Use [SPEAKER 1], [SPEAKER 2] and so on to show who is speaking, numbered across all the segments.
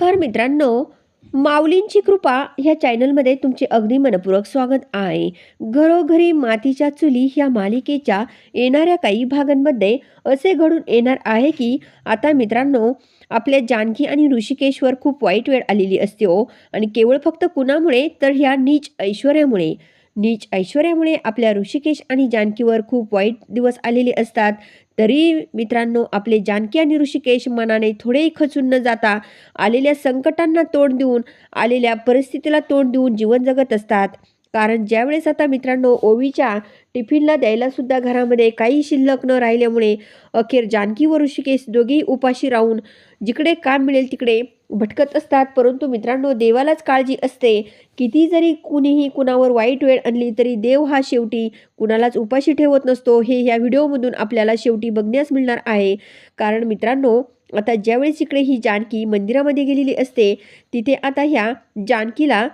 [SPEAKER 1] नमस्कार मित्रांनो माऊलींची कृपा ह्या चॅनलमध्ये तुमचे अगदी मनपूर्वक स्वागत आहे. घरोघरी मातीच्या चुली ह्या मालिकेच्या येणाऱ्या काही भागांमध्ये असे घडून येणार आहे की आता मित्रांनो आपल्या जानकी आणि ऋषिकेशवर खूप वाईट वेळ आलेली असते हो. आणि केवळ फक्त कुणामुळे तर ह्या नीच ऐश्वर्यामुळे. नीच ऐश्वर्यामुळे आपल्या ऋषिकेश आणि जानकीवर खूप वाईट दिवस आलेले असतात. तरी मित्रांनो आपले जानकी आणि ऋषिकेश मनाने थोडेही खचून न जाता आलेल्या संकटांना तोंड देऊन आलेल्या परिस्थितीला तोंड देऊन जीवन जगत असतात. कारण ज्यावेळेस आता मित्रांनो ओवीच्या टिफिनला द्यायला सुद्धा घरामध्ये काही शिल्लक न राहिल्यामुळे अखेर जानकी व ऋषिकेश दोघेही उपाशी राहून जिकडे काम मिळेल तिकडे भटकत असतात. परंतु मित्रांनो देवालाच काळजी असते. किती जरी कुणीही कुणावर वाईट वेळ आणली तरी देव हा शेवटी कुणालाच उपाशी ठेवत नसतो. हे ह्या व्हिडिओमधून आपल्याला शेवटी बघण्यास मिळणार आहे. कारण मित्रांनो आता ज्यावेळेस इकडे ही जानकी मंदिरामध्ये गेलेली असते तिथे आता ह्या जानकीला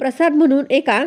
[SPEAKER 1] प्रसाद म्हणून एका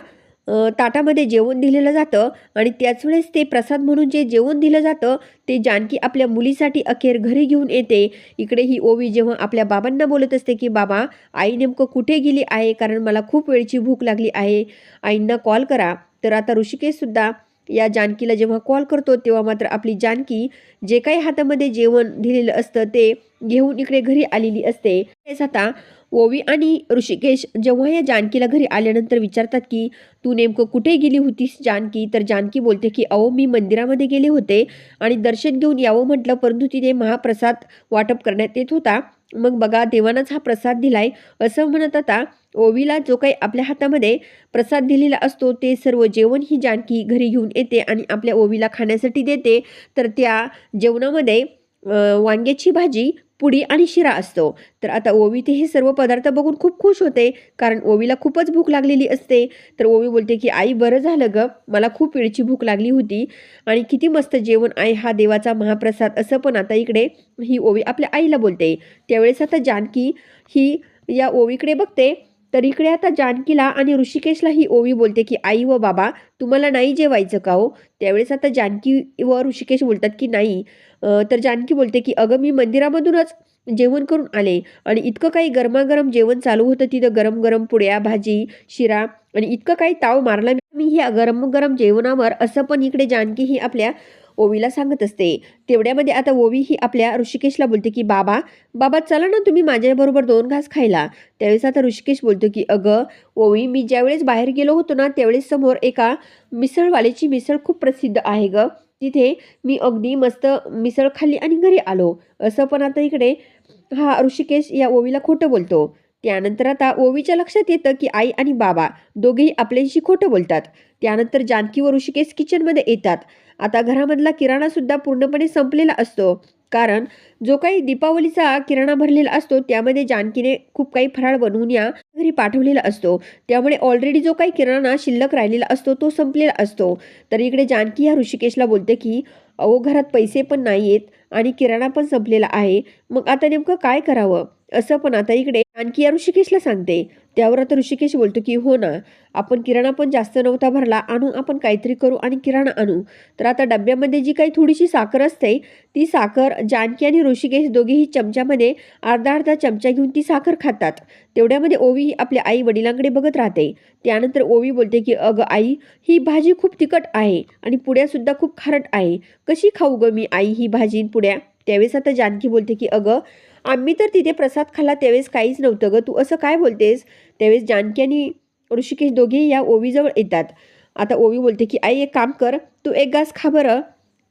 [SPEAKER 1] ताटामध्ये जेवण दिलेलं जातं आणि त्याच वेळेस ते प्रसाद म्हणून जे जेवण दिलं जातं ते जानकी आपल्या मुलीसाठी अखेर घरी घेऊन येते. इकडे ही ओवी जेव्हा आपल्या बाबांना बोलत असते की बाबा आई नेमकं कुठे गेली आहे? कारण मला खूप वेळची भूक लागली आहे. आईंना कॉल करा. तर आता ऋषिकेशसुद्धा या जानकीला जेव्हा कॉल करतो तेव्हा मात्र आपली जानकी जे काही हातामध्ये जेवण दिलेलं असतं ते घेऊन इकडे घरी आलेली असते. तेच आता ओवी आणि ऋषिकेश जेव्हा या जानकीला घरी आल्यानंतर विचारतात की तू नेमकं कुठे गेली होतीस जानकी? तर जानकी बोलते की अहो मी मंदिरामध्ये गेले होते आणि दर्शन घेऊन यावं म्हटलं परंतु तिथे महाप्रसाद वाटप करण्यात येत होता. मग बघा देवानंच हा प्रसाद दिलाय. असं म्हणत आता ओवीला जो काही आपल्या हातामध्ये प्रसाद दिलेला असतो ते सर्व जेवण ही जानकी घरी घेऊन येते आणि आपल्या ओवीला खाण्यासाठी देते. तर त्या जेवणामध्ये वांग्याची भाजी पुडी आणि शिरा असतो. तर आता ओवी ते हे सर्व पदार्थ बघून खूप खुश होते कारण ओवीला खूपच भूक लागलेली असते. तर ओवी बोलते की आई बरं झालं ग. मला खूप वेळची भूक लागली होती आणि किती मस्त जेवण. आहे हा देवाचा महाप्रसाद असं पण आता इकडे ही ओवी आपल्या आईला बोलते. त्यावेळेस आता जानकी ही या ओवीकडे बघते. तर इकडे आता जानकीला आणि ऋषिकेशला ही ओवी बोलते की आई व बाबा तुम्हाला नाही जेवायचं का हो? त्यावेळेस आता जानकी व ऋषिकेश बोलतात की नाही. तर जानकी बोलते की अगं मी मंदिरामधूनच जेवण करून आले आणि इतकं काही गरमागरम जेवण चालू होतं तिथं गरम गरम पुड्या भाजी शिरा आणि इतकं काही ताव मारला मी. ह्या गरम गरम जेवणावर असं पण इकडे जानकी ही आपल्या ओवीला सांगत असते. तेवढ्यामध्ये आता ओवी ही आपल्या ऋषिकेशला बोलते की बाबा बाबा चला ना तुम्ही माझ्याबरोबर दोन घास खायला. त्यावेळेस आता ऋषिकेश बोलतो की अगं ओवी मी ज्यावेळेस बाहेर गेलो होतो ना त्यावेळेस समोर एका मिसळवाल्याची मिसळ खूप प्रसिद्ध आहे ग. तिथे मी अगदी मस्त मिसळ खाल्ली आणि घरी आलो. असं पण आता इकडे हा ऋषिकेश या ओवीला खोटं बोलतो. त्यानंतर आता ओवीच्या लक्षात येतं की आई आणि बाबा दोघेही आपल्याशी खोटं बोलतात. त्यानंतर जानकी व ऋषिकेश किचनमध्ये येतात. आता घरामधला किराणा सुद्धा पूर्णपणे संपलेला असतो. कारण जो काही दीपावलीचा किराणा भरलेला असतो त्यामध्ये जानकीने खूप काही फराळ बनवून या घरी पाठवलेला असतो. त्यामुळे ऑलरेडी जो काही किराणा शिल्लक राहिलेला असतो तो संपलेला असतो. तर इकडे जानकी ह्या ऋषिकेशला बोलते की अहो घरात पैसे पण नाही आहेत आणि किराणा पण संपलेला आहे. मग आता नेमकं काय करावं? असं पण आता इकडे आणखी या ऋषिकेशला सांगते. त्यावर आता ऋषिकेश बोलतो की हो ना आपण किराणा पण जास्त नव्हता भरला आणू आपण काहीतरी करू आणि किराणा आणू. तर आता डब्यामध्ये जी काही थोडीशी साखर असते ती साखर जानकी आणि ऋषिकेश दोघेही चमच्यामध्ये अर्धा अर्धा चमचा घेऊन ती साखर खातात. तेवढ्यामध्ये ओवी ही आपल्या आई वडिलांकडे बघत राहते. त्यानंतर ओवी बोलते की अगं आई ही भाजी खूप तिखट आहे आणि पुड्यासुद्धा खूप खारट आहे. कशी खाऊ ग मी आई ही भाजी पुड्या? त्यावेळेस आता जानकी बोलते की अगं आम्ही तर तिथे प्रसाद खाल्ला त्यावेळेस काहीच नव्हतं ग. तू असं काय बोलतेस? त्यावेळेस जानकी आणि ऋषिकेश दोघेही या ओवीजवळ येतात. आता ओवी बोलते की आई एक काम कर. तू एक घास खा बरं.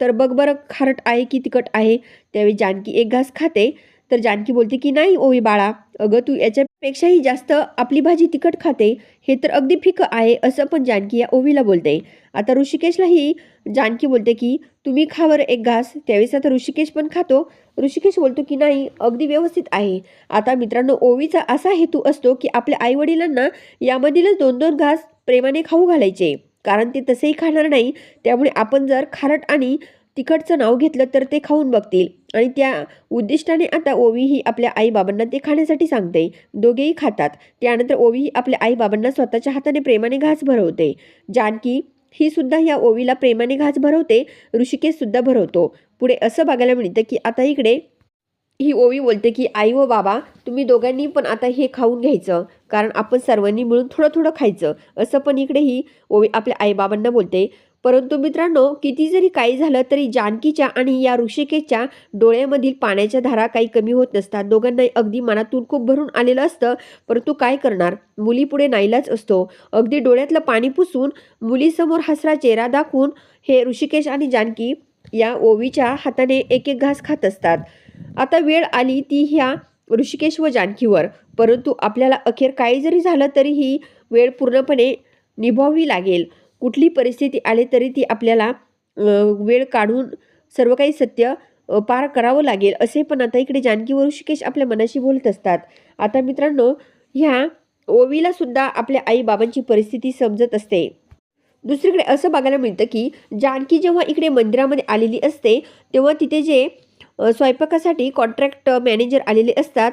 [SPEAKER 1] तर बघ बरं खारट आहे की तिखट आहे. त्यावेळी जानकी एक घास खाते. तर जानकी बोलते की नाही ओवी बाळा. अगं तू याच्यापेक्षाही जास्त आपली भाजी तिखट खाते. हे तर अगदी फिकं आहे असं पण जानकी या ओवीला बोलते. आता ऋषिकेशलाही जानकी बोलते की तुम्ही खा बरं एक घास. त्यावेळेस आता ऋषिकेश पण खातो. ऋषिकेश बोलतो की नाही अगदी व्यवस्थित आहे. आता मित्रांनो ओवीचा असा हेतू असतो की आपल्या आईवडिलांना यामधीलच दोन दोन घास प्रेमाने खाऊ घालायचे. कारण ते तसेही खाणार नाही. त्यामुळे आपण जर खारट आणि तिखटचं नाव घेतलं तर ते खाऊन बघतील. आणि त्या उद्दिष्टाने आता ओवी ही आपल्या आईबाबांना ते खाण्यासाठी सांगते. दोघेही खातात. त्यानंतर ओवी ही आपल्या आईबाबांना स्वतःच्या हाताने प्रेमाने घास भरवते. जानकी ही सुद्धा या ओवीला प्रेमाने घास भरवते. ऋषिकेश सुद्धा भरवतो. पुढे असं बघायला मिळतं की आता इकडे ही ओवी बोलते की आई व बाबा तुम्ही दोघांनी पण आता हे खाऊन घ्यायचं. कारण आपण सर्वांनी मिळून थोडं थोडं खायचं. असं पण इकडे ही ओवी आपल्या आईबाबांना बोलते. परंतु मित्रांनो किती जरी काही झालं तरी जानकीच्या आणि या ऋषिकेशच्या डोळ्यामधील पाण्याच्या धारा काही कमी होत नसतात. दोघांनाही अगदी मनातून खूप भरून आलेलं असतं परंतु काय करणार? मुली पुढे नाईलाच असतो. अगदी डोळ्यातलं पाणी पुसून मुलीसमोर हसरा चेहरा दाखवून हे ऋषिकेश आणि जानकी या ओवीच्या हाताने एक एक घास खात असतात. आता वेळ आली ती ह्या ऋषिकेश व जानकीवर. परंतु आपल्याला अखेर काही जरी झालं तरी ही वेळ पूर्णपणे निभावावी लागेल. कुठली परिस्थिती आली तरी ती आपल्याला वेळ काढून सर्व काही सत्य पार करावं लागेल असे पण आता इकडे जानकी व ऋषिकेश आपल्या मनाशी बोलत असतात. आता मित्रांनो ह्या ओवीला सुद्धा आपल्या आई बाबांची परिस्थिती समजत असते. दुसरीकडे असं बघायला मिळतं की जानकी जेव्हा इकडे मंदिरामध्ये आलेली असते तेव्हा तिथे जे स्वयंपाकासाठी कॉन्ट्रॅक्ट मॅनेजर आलेले असतात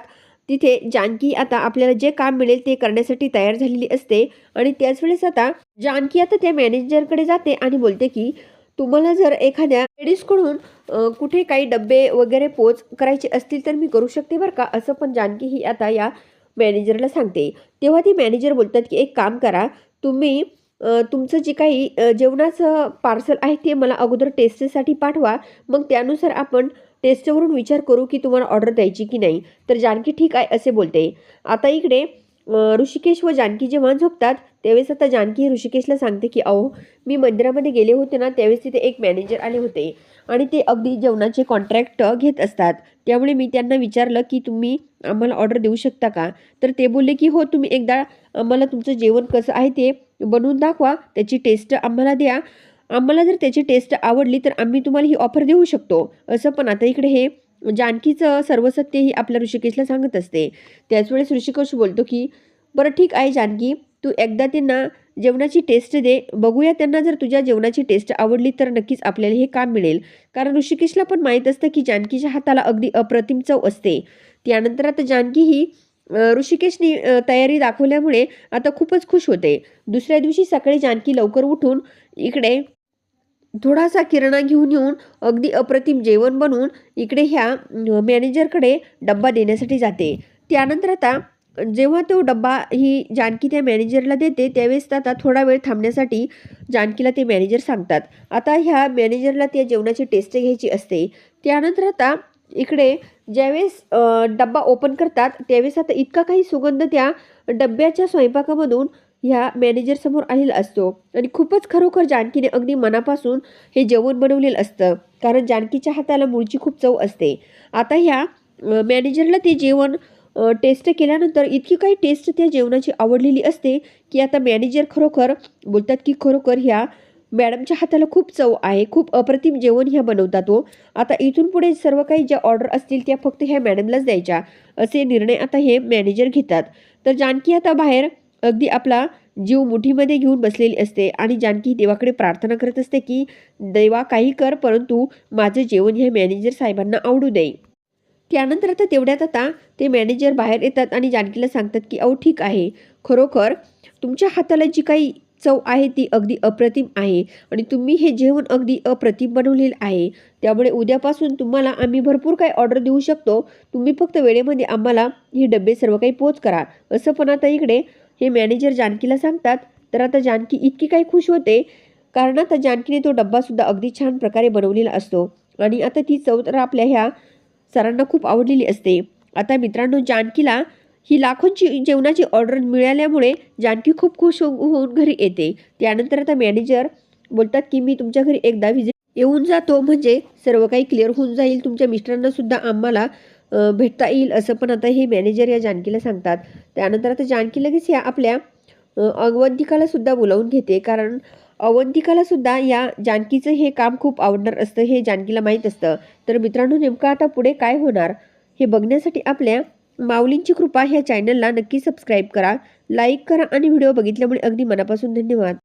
[SPEAKER 1] तिथे जानकी आता आपल्याला जे काम मिळेल ते करण्यासाठी तयार झालेली असते. आणि त्याच वेळेस आता जानकी आता त्या मॅनेजरकडे जाते आणि बोलते की तुम्हाला जर एखाद्या लेडीजकडून कुठे काही डबे वगैरे पोच करायचे असतील तर मी करू शकते बरं का? असं पण जानकी ही आता या मॅनेजरला सांगते. तेव्हा ती मॅनेजर बोलतात की एक काम करा तुम्ही तुमचं जे काही जेवणाचं पार्सल आहे ते मला अगोदर टेस्टसाठी पाठवा. मग त्यानुसार आपण टेस्टवरून विचार करू की तुम्हाला ऑर्डर द्यायची की नाही. तर जानकी ठीक आहे असे बोलते. आता इकडे ऋषिकेश व जानकी जेव्हा झोपतात त्यावेळेस आता जानकी ऋषिकेशला सांगते की अहो मी मंदिरामध्ये गेले होते ना त्यावेळेस तिथे एक मॅनेजर आले होते. आणि ते अगदी जेवणाचे कॉन्ट्रॅक्ट घेत असतात. त्यामुळे मी त्यांना विचारलं की तुम्ही आम्हाला ऑर्डर देऊ शकता का? तर ते बोलले की हो तुम्ही एकदा आम्हाला तुमचं जेवण कसं आहे ते बनवून दाखवा. त्याची टेस्ट आम्हाला द्या. आम्हाला जर त्याची टेस्ट आवडली तर आम्ही तुम्हाला ही ऑफर देऊ शकतो. असं पण आता इकडे हे जानकीचं सर्व सत्य ही आपल्या ऋषिकेशला सांगत असते. त्याच वेळेस ऋषिकेश बोलतो की बरं ठीक आहे जानकी तू एकदा त्यांना जेवणाची टेस्ट दे. बघूया त्यांना जर तुझ्या जेवणाची टेस्ट आवडली तर नक्कीच आपल्याला हे काम मिळेल. कारण ऋषिकेशला पण माहीत असतं की जानकीच्या हाताला अगदी अप्रतिम चव असते. त्यानंतर आता जानकी ही ऋषिकेशनी तयारी दाखवल्यामुळे आता खूपच खुश होते. दुसऱ्या दिवशी सकाळी जानकी लवकर उठून इकडे थोडासा किराणा घेऊन येऊन अगदी अप्रतिम जेवण बनवून इकडे ह्या मॅनेजरकडे डब्बा देण्यासाठी जाते. त्यानंतर आता जेव्हा तो डब्बा ही जानकी त्या मॅनेजरला देते त्यावेळेस आता थोडा वेळ थांबण्यासाठी जानकीला ते मॅनेजर सांगतात. आता ह्या मॅनेजरला त्या जेवणाची टेस्ट घ्यायची असते. त्यानंतर आता इकडे ज्यावेळेस डब्बा ओपन करतात त्यावेळेस आता इतका काही सुगंध त्या डब्याच्या स्वयंपाकामधून ह्या मॅनेजरसमोर आलेला असतो. आणि खूपच खरोखर जानकीने अगदी मनापासून हे जेवण बनवलेलं असतं. कारण जानकीच्या हाताला मुळची खूप चव असते. आता ह्या मॅनेजरला ते जेवण टेस्ट केल्यानंतर इतकी काही टेस्ट त्या जेवणाची आवडलेली असते की आता मॅनेजर खरोखर बोलतात की खरोखर ह्या मॅडमच्या हाताला खूप चव आहे. खूप अप्रतिम जेवण ह्या बनवतात तो आता इथून पुढे सर्व काही ज्या ऑर्डर असतील त्या फक्त ह्या मॅडमलाच द्यायच्या. असे निर्णय आता हे मॅनेजर घेतात. तर जानकी आता बाहेर अगदी आपला जीव मुठीमध्ये घेऊन बसलेली असते आणि जानकी देवाकडे प्रार्थना करत असते की देवा काही कर परंतु माझं जेवण हे मॅनेजर साहेबांना आवडू दे. त्यानंतर आता तेवढ्यात आता ते मॅनेजर बाहेर येतात आणि जानकीला सांगतात की अहो ठीक आहे. खरोखर तुमच्या हाताला जी काही चव आहे ती अगदी अप्रतिम आहे आणि तुम्ही हे जेवण अगदी अप्रतिम बनवलेलं आहे. त्यामुळे उद्यापासून तुम्हाला आम्ही भरपूर काही ऑर्डर देऊ शकतो. तुम्ही फक्त वेळेमध्ये आम्हाला हे डबे सर्व काही पोच करा. असं पण आता इकडे हे मॅनेजर जानकीला सांगतात तर आता जानकी इतकी काही खुश होते? कारण आता जानकीने तो डब्बासुद्धा अगदी छान प्रकारे बनवलेला असतो. आणि आता ती चव तर आपल्या ह्या सरांना खूप आवडलेली असते. आता मित्रांनो जानकीला ही लाखोंची जेवणाची ऑर्डर मिळाल्यामुळे जानकी खूप खुश हो-, होऊन घरी येते. त्यानंतर आता मॅनेजर बोलतात की मी तुमच्या घरी एकदा व्हिजिट येऊन जातो. म्हणजे सर्व काही क्लिअर होऊन जाईल. तुमच्या मिस्टरांना सुद्धा आम्हाला भेटता येईल असं पण आता हे मॅनेजर या जानकीला सांगतात. त्यानंतर आता जानकी लगेच या आपल्या अवंतिकालासुद्धा बोलावून घेते. कारण अवंतिकालासुद्धा या जानकीचं हे काम खूप आवडणार असतं हे जानकीला माहीत असतं. तर मित्रांनो नेमकं आता पुढे काय होणार हे बघण्यासाठी आपल्या माऊलींची कृपा ह्या चॅनलला नक्की सबस्क्राईब करा लाईक करा आणि व्हिडिओ बघितल्यामुळे अगदी मनापासून धन्यवाद.